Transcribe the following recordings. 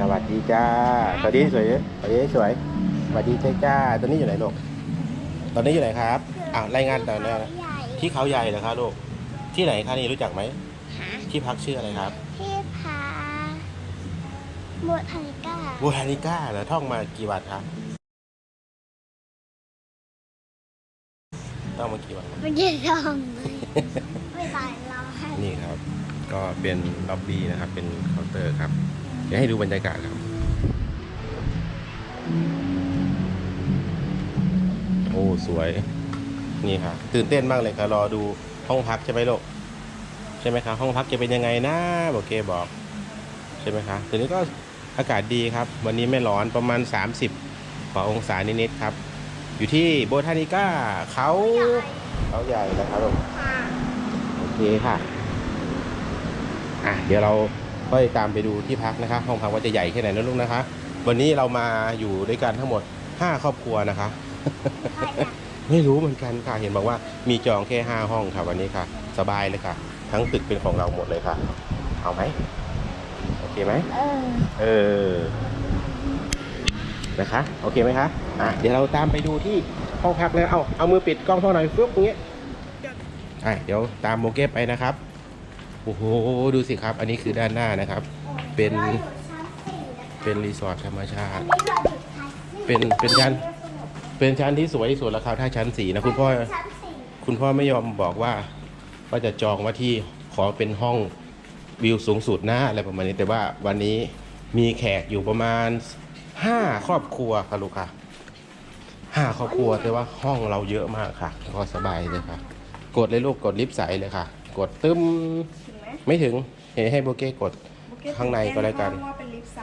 สวัสดีจ้า สวัสดีสวยสวัสดีสวย สวัสดีจ้าจ้า ตอนนี้อยู่ไหนลูก ตอนนี้อยู่ไหนครับ อ่าวรายงานตอนนี้นะใหญ่ที่เขาใหญ่เหรอครับลูก ที่ไหนคะนี่รู้จักไหมหาที่พักชื่ออะไรครับ ที่พาบัวทานิก้าบูฮานิก้าเหรอท่องมากี่วันครับท่องมากี่วันไม่ได้ลองเลยไม่ตายเราให้นี่ครับ ก็เป็นล็อบบี้นะครับ เป็นเคาน์เตอร์ครับเดี๋ยวให้ดูบรรยากาศครับ โอ้สวย นี่ค่ะ ตื่นเต้นมากเลยค่ะ รอดูห้องพักใช่ไหมลูกใช่ไหมคะห้องพักจะเป็นยังไงนะบอกเกบอก ใช่ไหมคะทีนี้ก็อากาศดีครับ วันนี้ไม่ร้อนประมาณ 30กว่าองศานิดๆครับ อยู่ที่โบทานิก้าเขาเขาใหญ่นะครับลูกค่ะโอเคค่ะ อะ เดี๋ยวเรา ค่อยตามไปดูที่พักนะคะห้องพักว่าจะใหญ่แค่ไหนนะลูกนะคะ วันนี้เรามาอยู่ด้วยกันทั้งหมด 5 ครอบครัวนะคะ ไม่รู้เหมือนกันค่ะเห็นบอกว่ามีจองแค่ 5 ห้องค่ะวันนี้ค่ะ สบายเลยค่ะ ทั้งตึกเป็นของเราหมดเลยค่ะ เอาไหมโอเคไหมเออเออนะคะโอเคไหมคะอะเดี๋ยวเราตามไปดูที่ห้องพักเลยเอาเอามือปิดกล้องพ่อหน่อยฟึ๊บอย่างเงี้ยอะเดี๋ยวตามโมเก้ไปนะครับ โอ้โห ดูสิครับ อันนี้คือด้านหน้านะครับ เป็น เป็นรีสอร์ทธรรมชาติ เป็น เป็นชั้น เป็นชั้นที่สวยที่สุดแล้วครับถ้าชั้นสี่นะคุณพ่อ คุณพ่อไม่ยอมบอกว่า ว่าจะจองว่าที่ขอเป็นห้องวิวสูงสุดนะอะไรประมาณนี้ แต่ว่าวันนี้มีแขกอยู่ประมาณห้าครอบครัวค่ะลูกค่ะห้าครอบครัวแต่ว่าห้องเราเยอะมากค่ะก็สบายเลยค่ะ กดเลยลูกกดลิฟต์ใสเลยค่ะ กดตึ้มถึงไหมไม่ถึงเห็นให้โบเก้กดโอเคข้างในก็แล้วกันว่าเป็นลิฟต์ใส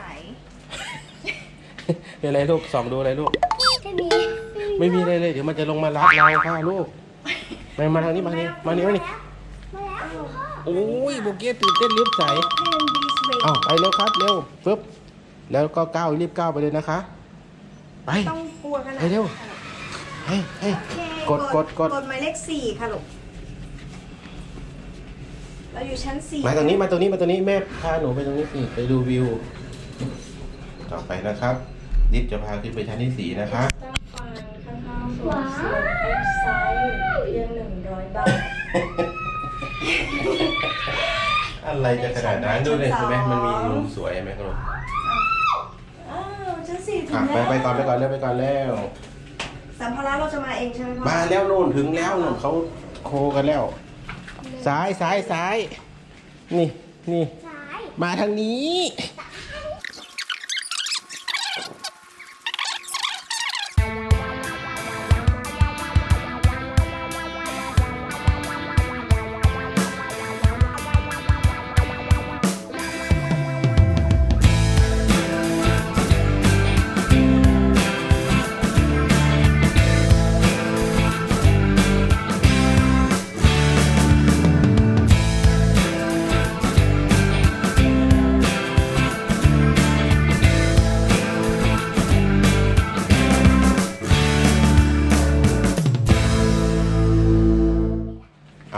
เป็นอะไรลูกส่องดูอะไรลูก ไม่มีไม่มีอะไรเลยเดี๋ยวมันจะลงมารับเราค่ะลูกมามาทางนี้มาทางนี้มานี่มานี่มาแล้วพ่อโอ้ยโบเก้ตื่นเต้นลิฟต์ใสเป็นบีสเวเอาไปเร็วครับเร็วฟึบแล้วก็ก้าวรีบก้าวไปเลยนะคะ ไป ต้องกลัวขนาดไปเร็ว เฮ้ยเฮ้ย โอเคกดกดกด กดหมายเลขสี่ค่ะลูก เราอยู่ชั้นสี่มาตรงนี้มาตรงนี้มาตรงนี้แม่พาหนูไปตรงนี้สิไปดูวิว ต่อไปนะครับลิฟต์จะพาขึ้นไปชั้นที่สี่นะคะตั้งฟังข้างๆส่วนส่วนเว็บไซต์เพียงหนึ่งร้อยบาทอะไรจะขนาดนั้นดูเลยใช่ไหมมันมีมุมสวยไหมครับอ้าวชั้นสี่ถึอะงไปแล้วไปก่อนไปก่อนเร็วไปก่อนแล้วสัมภาระเราจะมาเองใช่ไหมพ่อมาแล้วโน่นถึงแล้วโน่นเขาโคกันแล้ว ซ้ายซ้ายซ้ายนี่นี่ ซ้าย มาทางนี้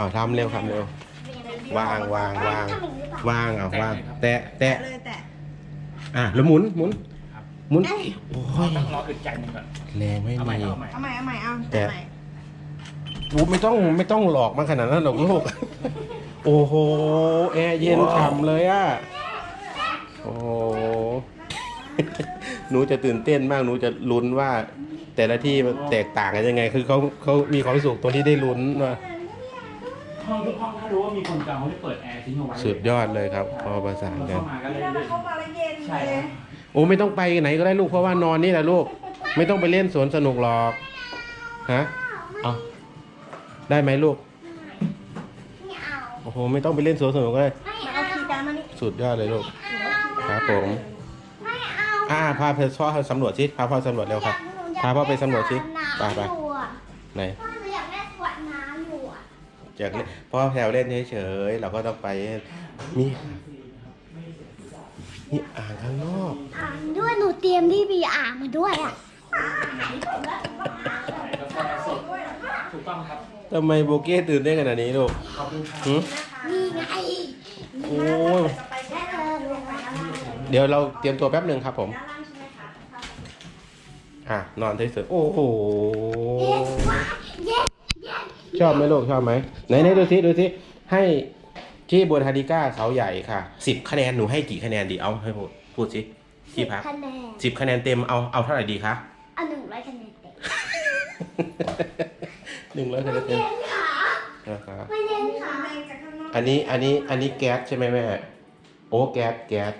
เอาทำเร็วทำเร็ว วางวางวางวางเอาวาง แตะแตะแตะเลยแตะอะแล้วหมุนหมุนหมุนโอ้ยต้องรออึดใจหนึ่งก่อนแรงไม่เอาใหม่มี เอาใหม่เอาใหม่เอาใหม่เอาแตะเอาใหม่บูไม่ต้องไม่ต้องหลอกมาขนาดนั้นหรอกลูก โอ้โห แอร์เย็นฉ่ำเลยอะ โอ้โห หนูจะตื่นเต้นมาก หนูจะลุ้นว่า แต่ละที่มันแตกต่างกันยังไง คือเขาเขามีความสุขตรงที่ได้ลุ้นว่า ห้องทุกห้องถ้ารู้ว่ามีคนจองเขาจะเปิดแอร์ทิ้งเอาไว้สุดยอดเลยครับ พอประสานกัเข้านมาก็เลยแล้วเข้ามาแล้วเย็นใช่เลคยรับโอ้ไม่ต้องไปไหนก็ได้ลูกเพราะว่านอนนี่แหละลูก ไม่ต้องไปเล่นสวนสนุกหรอกฮะเอาได้ไหมลูกไม่เอา โอ้โหไม่ต้องไปเล่นสวนสนุกก็ได้ไม่มาเอาเอาคีย์การ์ดมานี่สุดยอดเลยลูกครับผมไม่เอาอ่าพาพ่อสำรวจสิพาพ่อสำรวจเร็วครับ พาพ่อไปสำรวจสิไปไป ไหน พ่อ จากเล่นพ่อแพลวเล่นเฉยๆเราก็ต้องไปมีมีอ่างข้างนอก อ่างด้วยหนูเตรียมที่มีอ่างมาด้วยอะกาแฟสดถูกต้องครับทำไมโบเก้ตื่นเต้นขนาดนี้ลูกขอบคุณครับหืมนี่ไงโอ้ยจะไปแค่แค่เธอลงมาแล้วเดี๋ยวเราเตรียมตัวแป๊บหนึ่งครับผมด้านล่างใช่ไหมคะอะนอนเฉยๆโอ้โหเย้ว้าเย้เย้ ชอบไหมลูกชอบไหมไหนไหนดูสิดูสิให้ที่บัวทานิก้าเขาใหญ่ค่ะสิบคะแนนหนูให้กี่คะแนนดีเอาให้พูดพูดสิที่พักคะแนนสิบคะแนนเต็มเอาเอาเท่าไหร่ดีคะเอาหนึ่งร้อยคะแนนเต็มหนึ่งร้อยคะแนนเต็มเย็นขานะครับไม่เย็นขาแรงจากข้างนอกอันนี้อันนี้อันนี้แก๊สใช่ไหมแม่โอ้แก๊สแก๊ส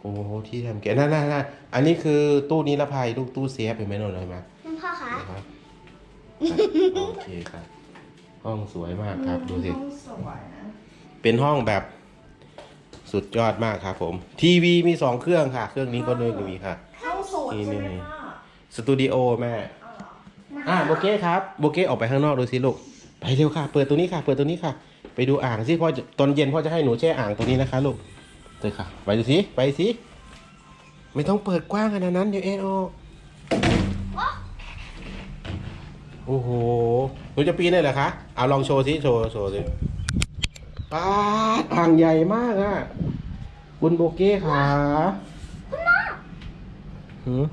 โอ้ที่ทำแก๊สนั่นนั่นนั่นอันนี้คือตู้นิรภัยลูกตู้เซฟเห็นไหมโน่นเลยมานั่นพ่อคะนะครับ โอเคครับ ห้องสวยมากครับดูสิห้องสวยนะเป็นห้องแบบสุดยอดมากครับผม ทีวีมีสองเครื่องค่ะ เครื่องนี้ก็ด้วยมีค่ะ ห้องสวยใช่ไหมนี่พ่อสตูดิโอแม่เอาเหรออ่าโบเก้ครับโบเก้ออกไปข้างนอกดูสิลูก ไปเร็วค่ะ เปิดตัวนี้ค่ะ เปิดตัวนี้ค่ะ ไปดูอ่างสิพ่อจะตอนเย็นพ่อจะให้หนูแช่อ่างตัวนี้นะคะลูกเจอค่ะ ไปดูสิ ไปสิ ไม่ต้องเปิดกว้างขนาดนั้นเดี๋ยวเอ็นออก โอ้โหหนูจะปีนได้เหรอคะเอาลองโชว์สิโชว์โชว์สิป้าดอ่างใหญ่มากอะคุณโบเก้ค่ะหือ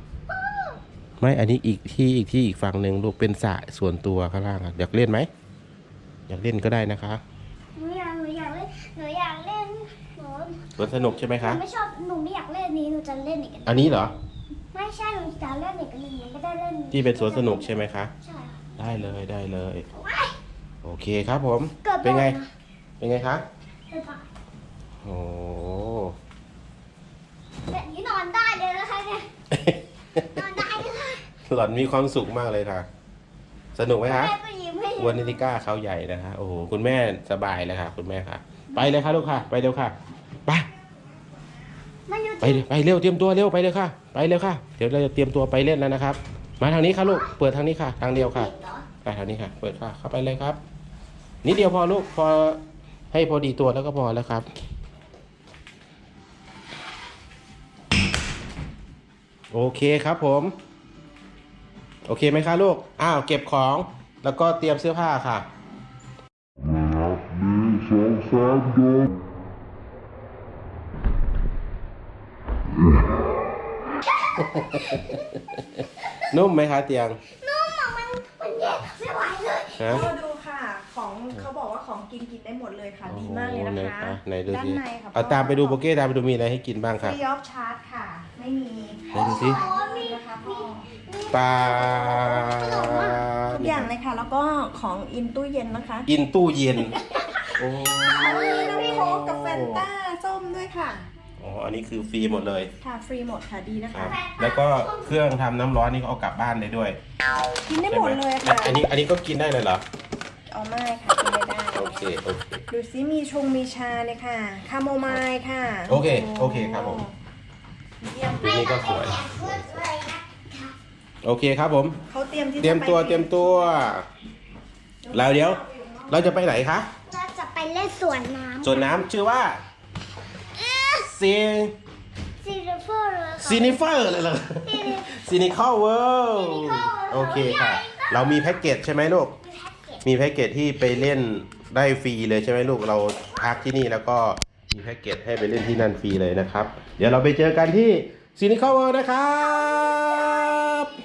ไม่อันนี้อีกที่อีกที่อีกฝั่งหนึ่งลูกเป็นสระส่วนตัวข้างล่างอะอยากเล่นไหมอยากเล่นก็ได้นะคะหนูอยากหนูอยากเล่นหนูอยากเล่นหนูสวนสนุกใช่ไหมหคะ นูไม่ชอบหนูไม่อยากเล่นนี้หนูจะเล่นอีกอันอันนี้เหรอ ไม่ใช่หนูจะเล่นอีกอันหนึ่งหนูไม่ได้เล่นที่เป็นสวนสนุกใช่ไหมคะ ใช่ค่ะ ได้เลยได้เลย โอเคครับผมเกิดเป็นไงบ่อยะเป็นไงคะเกิดบ่อยโอ้แบบนี้นอนได้เลยนะคะเนี่ยนอนได้เลยหล่อนมีความสุขมากเลยค่ะ สนุกไหมคะแม่ก็ยิ้มให้วันนิติก้าเขาใหญ่นะคะโอ้โหคุณแม่สบายเลยค่ะ คุณแม่ค่ะ ไปเลยค่ะลูกค่ะ ไปเร็วค่ะไปมันอยู่ไปเลยไปเร็วเตรียมตัวเร็วไปเลยค่ะ ไปเร็วค่ะ เดี๋ยวเราจะเตรียมตัวไปเล่นแล้วนะครับ มาทางนี้ค่ะลูก เปิดทางนี้ค่ะ ทางเดียวค่ะไปทางนี้ค่ะ เปิดค่ะ เข้าไปเลยครับ นิดเดียวพอลูก พอให้พอดีตัวแล้วก็พอแล้วครับ โอเคครับผม โอเคไหมคะลูก อ้าว เก็บของ แล้วก็เตรียมเสื้อผ้าค่ะนุ่ มไหมคะเตียง นุ่มอะมันมันแย่ไม่ไหวเลยฮะพ่อดูค่ะ ของเขาบอกว่าของกินกินได้หมดเลยค่ะ ดีมากเลยโอ้โหนะคะ ไหนดูด้านสิในค่ะเอาตามไปดูโบเก้ตามไปดูมีอะไรให้กินบ้างฟครับรีออฟชาร์จค่ะ ไม่มีไหนดูสิอ๋อมีนะคะพ่อปลาทุกอย่างเลยค่ะ แล้วก็ของอินตู้เย็นนะคะอินตู้เย็น โอ้ มีน้ำโค้กกับแฟนต้าส้มด้วยค่ะ อ๋อ อันนี้คือฟรีหมดเลยค่ะฟรีหมดค่ะดีนะคคะรับแล้วก็เครื่องทำน้ำร้อนนี่ก็เอากลับบ้านได้ด้วยกินได้หมดเลยใช่ค่ะไอันนี้อันนี้ก็กินได้เลยเหรอ เอาไม่ค่ะกินไม่ได้ โอเค โอเค ดูซิมีชงมีชาเลยค่ะ คาโมไมล์ค่ะโอเคโอเคครับผม เยี่ยมตัวนี้ก็สวยเลยนะโอเคครับผม เขาเตรียมที่เตรียมตัวจะไปเตรียมตัว แล้วเดี๋ยว เราจะไปไหนคะ เราจะไปเล่นสวนน้ำ ส่วนน้ำชื่อว่า ซีซีรีเฟอร์เลยค่ะซีนิเฟอร์เลยเหรอซีนิคอลเวิลด์ Cynical World โอเคค่ะ เรามีแพ็กเกจใช่ไหมลูกมีแพ็กเกจมีแพ็กเกจที่ไปเล่นได้ฟรีเลยใช่ไหมลูก เราพักที่นี่แล้วก็มีแพ็กเกจให้ไปเล่นที่นั่นฟรีเลยนะครับ เดี๋ยวเราไปเจอกันที่ซีนิคอลเวิลด์นะครับ